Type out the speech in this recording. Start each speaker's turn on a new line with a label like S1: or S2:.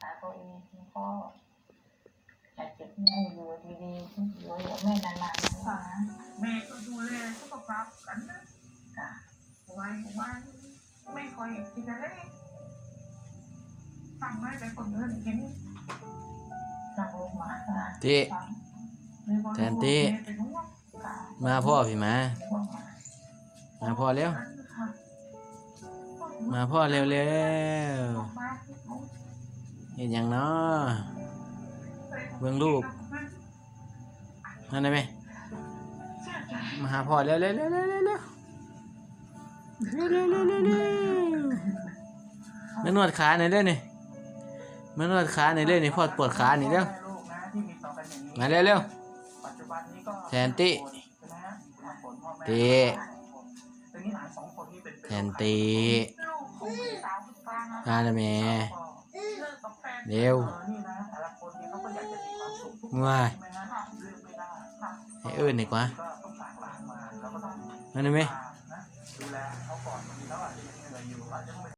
S1: หาตัวเองแล้วก็อยากเก็บให้อยู่ดีๆอยู่กับแม่นานๆนะ
S2: แม่ก็ดูแลสุขภาพกันนะ
S1: จ้ะ
S2: วันวันไม่ค่อยกินอะไรฟังไม่แต่คนอื่นกิน
S1: สั่งลูกหมาค่ะ
S3: ที่แทนที่
S2: มา
S3: พ่อพี่มา
S1: พวกหมา
S3: มาพ่อเร็ว มาพ่อเร็วเร็ว
S2: เห็
S3: นยังเนาะเบิ่งรูปนั่นได้ไหมมาหาพ่อเร็วเร็วเร็วเร็วเร็วเร็วเร็วเร็วเร็วเร็วมานวดขาหน่อยเด้อนี่มานวดขาหน่อยเด้อนี่พ่อปวดขาหน่อยเร็ว
S2: มา
S3: เร็วเร็ว
S2: ปัจจุบันนี้ก็
S3: แทนที่
S2: ใช่ไหมฮะทางผลพ่อแม่
S3: ที่
S2: แต่นี่หลานสองคนนี่เป็น
S3: แทนตี
S2: งานะ
S3: มาแล้วแม่
S2: เร็
S3: วง่าย
S2: เอ้
S3: อิญดีกว่า
S2: นั่
S3: นไหม